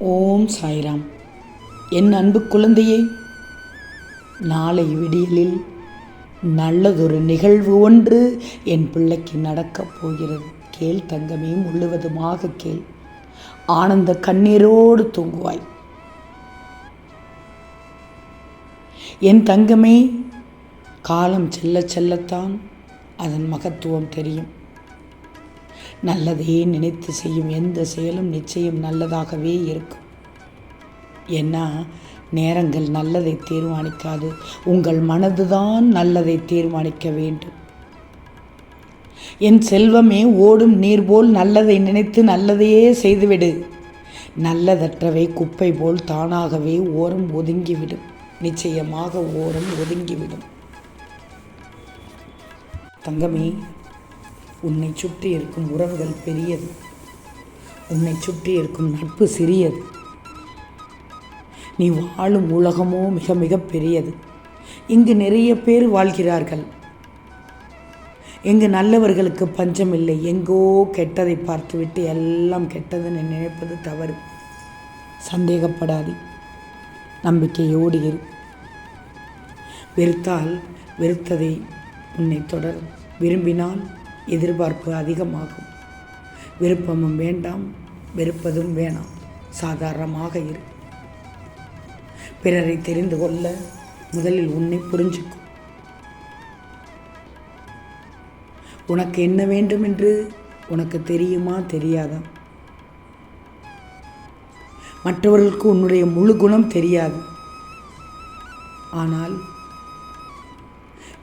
ஓம் சாய்ராம். என் அன்பு குழந்தையே நாளை விடியலில் நல்லதொரு நிகழ்வு ஒன்று என் பிள்ளைக்கு நடக்கப் போகிறது. கேள் தங்கமே முழுவதுமாக கேள். ஆனந்த கண்ணீரோடு தூங்குவாய். என் தங்கமே காலம் செல்ல செல்லத்தான் அதன் மகத்துவம் தெரியும். நல்லதையே நினைத்து செய்யும் எந்த செயலும் நிச்சயம் நல்லதாகவே இருக்கும். ஏன்னா நேரங்கள் நல்லதை தீர்மானிக்காது. உங்கள் மனதுதான் நல்லதை தீர்மானிக்க வேண்டும். என் செல்வமே ஓடும் நீர் போல் நல்லதை நினைத்து நல்லதையே செய்துவிடு. நல்லதற்றவை குப்பை போல் தானாகவே ஓரம் ஒதுங்கிவிடும். நிச்சயமாக ஓரம் ஒதுங்கிவிடும். தங்கமே உன்னை சுற்றி இருக்கும் உறவுகள் பெரியது. உன்னை சுற்றி இருக்கும் நட்பு சிறியது. நீ வாழும் உலகமோ மிக மிக பெரியது. இங்கு நிறைய பேர் வாழ்கிறார்கள். எங்கு நல்லவர்களுக்கு பஞ்சம் இல்லை எங்கோ கெட்டதை பார்த்துவிட்டு எல்லாம் கெட்டதுன்னு நினைப்பது தவறு. சந்தேகப்படாது. நம்பிக்கையோடு இரு. வெறுத்தால் வெறுத்ததை உன்னை தொடரும். விரும்பினால் எதிர்பார்ப்பு அதிகமாகும். விருப்பமும் வேண்டாம் வெறுப்பதும் வேணாம். சாதாரணமாக இரு. பிறரை தெரிந்து கொள்ள முதலில் உன்னை புரிஞ்சுக்கும் உனக்கு என்ன வேண்டும் என்று உனக்கு தெரியுமா தெரியாதா? மற்றவர்களுக்கு உன்னுடைய முழு குணம் தெரியாது. ஆனால்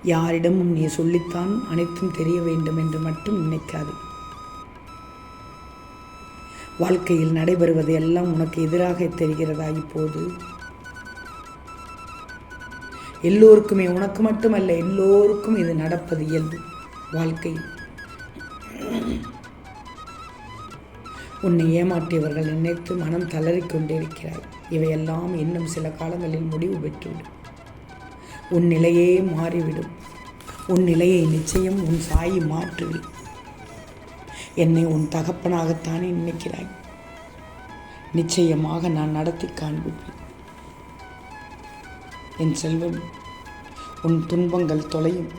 யாரிடமும் நீ சொல்லித்தான் அனைத்தும் தெரிய வேண்டும் என்று மட்டும் நினைக்காது. வாழ்க்கையில் நடைபெறுவது எல்லாம் உனக்கு எதிராக தெரிகிறதா இப்போது எல்லோருக்குமே உனக்கு மட்டுமல்ல எல்லோருக்கும் இது நடப்பது இயல்பு வாழ்க்கை. உன்னை ஏமாற்றியவர்கள் நினைத்து மனம் தளறிக்கொண்டிருக்கிறாய் இவையெல்லாம் இன்னும் சில காலங்களில் முடிவு பெற்றுவிடும். உன் நிலையே மாறிவிடும். உன் நிலையை நிச்சயம் உன் சாயி மாற்றுவி என்னை உன் தகப்பனாகத்தானே நினைக்கிறாய். நிச்சயமாக நான் நடத்தி காண்பிப்பேன். என் செல்வம் உன் துன்பங்கள் தொலையும்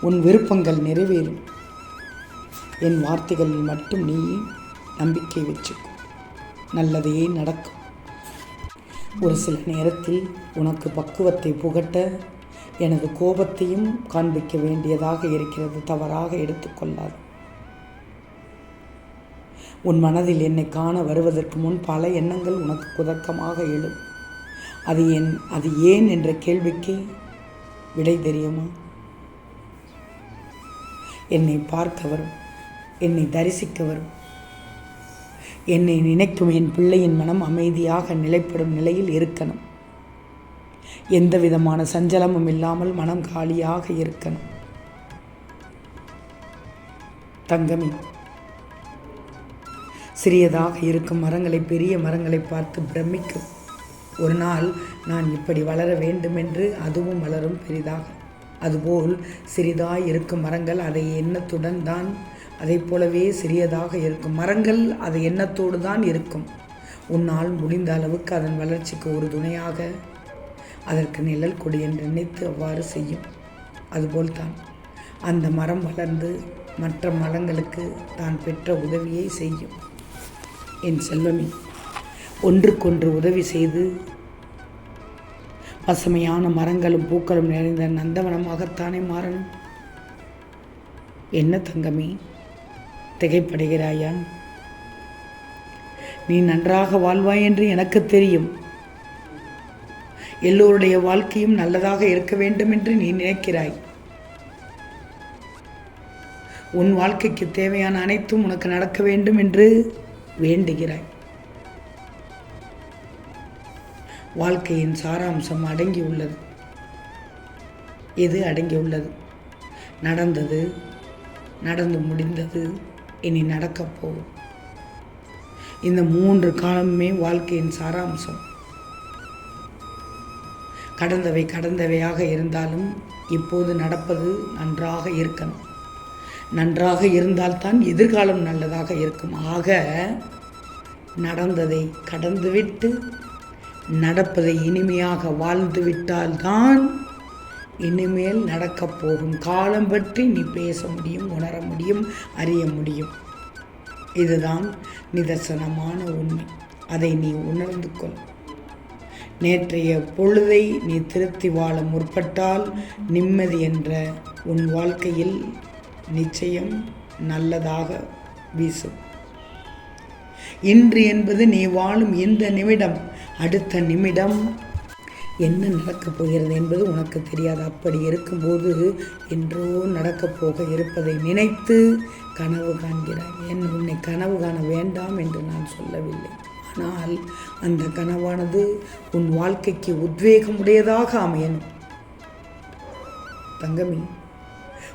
உன் விருப்பங்கள் நிறைவேறும். என் வார்த்தைகளில் மட்டும் நீ நம்பிக்கை வச்சுக்கோ. நல்லதையே நடக்கும். ஒரு சில நேரத்தில் உனக்கு பக்குவத்தை புகட்ட எனது கோபத்தையும் காண்பிக்க வேண்டியதாக இருக்கிறது. தவறாக எடுத்துக்கொள்ளாது உன் மனதில் என்னை காண வருவதற்கு முன் பல எண்ணங்கள் உனக்கு குதக்கமாக எழும். அது என் அது ஏன் என்ற கேள்விக்கு விடை தெரியுமா? என்னை பார்க்க வரும். என்னை தரிசிக்க வரும். என்னை நினைக்கும் என் பிள்ளையின் மனம் அமைதியாக நிலைப்படும் நிலையில் இருக்கணும். எந்த விதமான சஞ்சலமும் இல்லாமல் மனம் காலியாக இருக்கணும். தங்கமி சிறியதாக இருக்கும் மரங்களை பெரிய மரங்களை பார்த்து பிரமிக்கும் ஒரு நாள் நான் இப்படி வளர வேண்டுமென்று அதுவும் வளரும் பெரிதாக. அதுபோல் சிறிதாய் இருக்கும் மரங்கள் அதை எண்ணத்துடன் தான் அதை போலவே சிறியதாக இருக்கும் மரங்கள் அது எண்ணத்தோடு தான் இருக்கும். உன்னால் முடிந்த அளவுக்கு அதன் வளர்ச்சிக்கு ஒரு துணையாக அதற்கு நிழல் கொடி என்று நினைத்து அவ்வாறு செய்யும். அதுபோல்தான். அந்த மரம் வளர்ந்து மற்ற மரங்களுக்கு தான் பெற்ற உதவியை செய்யும். என் செல்வமே ஒன்றுக்கொன்று உதவி செய்து பசுமையான மரங்களும் பூக்களும் நிறைந்த நந்தவனமாகத்தானே மாறணும்? என்ன தங்கமே திகைப்படுகிறாயா? நீ நன்றாக வாழ்வாய் என்று எனக்கு தெரியும். எல்லோருடைய வாழ்க்கையும் நல்லதாக இருக்க வேண்டும் என்று நீ நினைக்கிறாய். உன் வாழ்க்கைக்கு தேவையான அனைத்தும் உனக்கு நடக்க வேண்டும் என்று வேண்டுகிறாய். வாழ்க்கையின் சாராம்சம் அடங்கியுள்ளது எது அடங்கியுள்ளது நடந்தது நடந்து முடிந்தது இனி நடக்கப் போகும் இந்த மூன்று காலமுமே வாழ்க்கையின் சாராம்சம். கடந்தவை கடந்தவையாக இருந்தாலும் இப்போது நடப்பது நன்றாக இருக்கணும். நன்றாக இருந்தால்தான் எதிர்காலம் நல்லதாக இருக்கும். ஆக நடந்ததை கடந்துவிட்டு நடப்பதை இனிமையாக வாழ்ந்து விட்டால்தான் இனிமேல் நடக்கப் போகும் காலம் பற்றி நீ பேச முடியும் உணர முடியும் அறிய முடியும். இதுதான் நிதர்சனமான உண்மை. அதை நீ உணர்ந்து கொள். நேற்றைய பொழுதை நீ திருத்தி வாழ முற்பட்டால் நிம்மதி என்ற உன் வாழ்க்கையில் நிச்சயம் நல்லதாக வீசும். இன்று என்பது நீ வாழும் இந்த நிமிடம் அடுத்த நிமிடம் என்ன நடக்கப் போகிறது என்பது உனக்கு தெரியாது. அப்படி இருக்கும்போது என்றோ நடக்கப் போக இருப்பதை நினைத்து கனவு காண்கிறாய். என் உன்னை கனவு காண வேண்டாம் என்று நான் சொல்லவில்லை. ஆனால் அந்த கனவானது உன் வாழ்க்கைக்கு உத்வேகமுடையதாக அமையணும். தங்கமி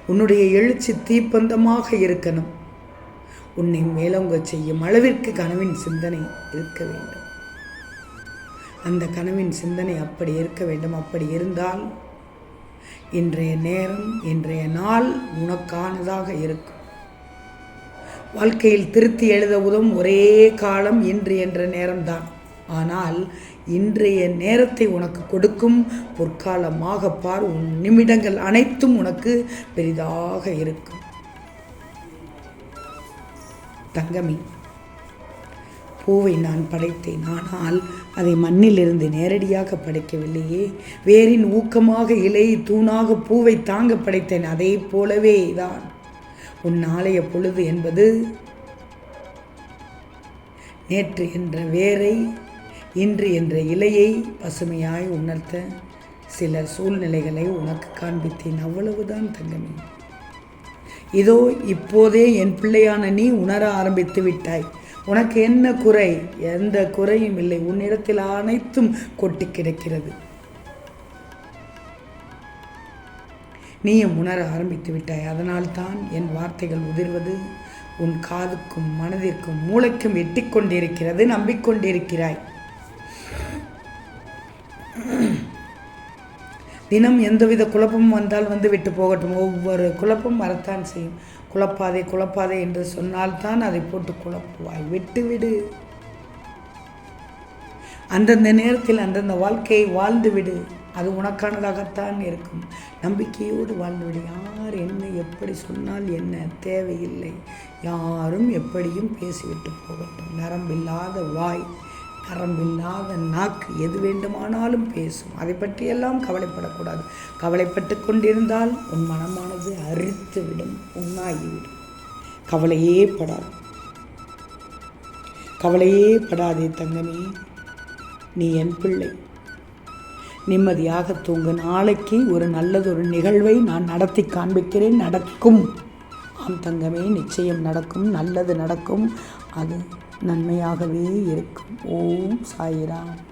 உன்னுடைய எழுச்சி தீப்பந்தமாக இருக்கணும். உன்னை மேலோங்க செய்யும் அளவிற்கு கனவின் சிந்தனை இருக்க வேண்டும். அந்த கனவின் சிந்தனை அப்படி இருக்க வேண்டும். அப்படி இருந்தால் இன்றைய நேரம் இன்றைய நாள் உனக்கானதாக இருக்கும். வாழ்க்கையில் திருத்தி எழுத உதவும் ஒரே காலம் இன்று என்ற நேரம்தான். ஆனால் இன்றைய நேரத்தை உனக்கு கொடுக்கும் பொற்காலமாக பார் உன் நிமிடங்கள் அனைத்தும் உனக்கு பெரிதாக இருக்கும். தங்கமி பூவை நான் படைத்தேன். ஆனால் அதை மண்ணிலிருந்து நேரடியாக படைக்கவில்லையே. வேரின் ஊக்கமாக இலை தூணாக பூவை தாங்க படைத்தேன். அதே போலவே தான் உன் நாளைய பொழுது என்பது நேற்று என்ற வேரை இன்று என்ற இலையை பசுமையாய் உணர்த்த சில சூழ்நிலைகளை உனக்கு காண்பித்தேன். அவ்வளவுதான் தங்கமே. இதோ இப்போதே என் பிள்ளையான நீ உணர ஆரம்பித்து விட்டாய். உனக்கு என்ன குறை? எந்த குறையும் இல்லை. உன்னிடத்தில் அனைத்தும் கொட்டி கிடக்கிறது. நீயும் உணர ஆரம்பித்து விட்டாய். அதனால்தான் என் வார்த்தைகள் உதிர்வது உன் காதுக்கும் மனதிற்கும் மூளைக்கும் எட்டிக்கொண்டிருக்கிறது நம்பிக்கொண்டிருக்கிறாய். தினம் எந்தவித குழப்பமும் வந்தால் வந்து விட்டு போகட்டும். ஒவ்வொரு குழப்பம் வரத்தான் செய்யும். குழப்பாதே குழப்பாதே என்று சொன்னால்தான் அதை போட்டு குழப்புவாய். விட்டுவிடு. அந்தந்த நேரத்தில் அந்தந்த வாழ்க்கையை வாழ்ந்துவிடு. அது உனக்கானதாகத்தான் இருக்கும். நம்பிக்கையோடு வாழ்ந்துவிடு யார்? என்ன? எப்படி சொன்னால் என்ன? தேவையில்லை. யாரும் எப்படியும் பேசிவிட்டு போகட்டும். நரம்பில்லாத வாய் நரம்பில்லாத நாக்கு எது வேண்டுமானாலும் பேசும். அதை பற்றியெல்லாம் கவலைப்படக்கூடாது. கவலைப்பட்டு கொண்டிருந்தால் உன் மனமானது அரித்து விடும் உண்ணாகிவிடும் கவலையே படாது. கவலையே படாதே தங்கமே. நீ என் பிள்ளை. நிம்மதியாக தூங்கு. நாளைக்கு ஒரு நல்லதொரு நிகழ்வை நான் நடத்தி காண்பிக்கிறேன். நடக்கும். ஆம் தங்கமே நிச்சயம் நடக்கும். நல்லது நடக்கும். அது நன்மையாகவே இருக்கும். ஓம் சாயிராம்.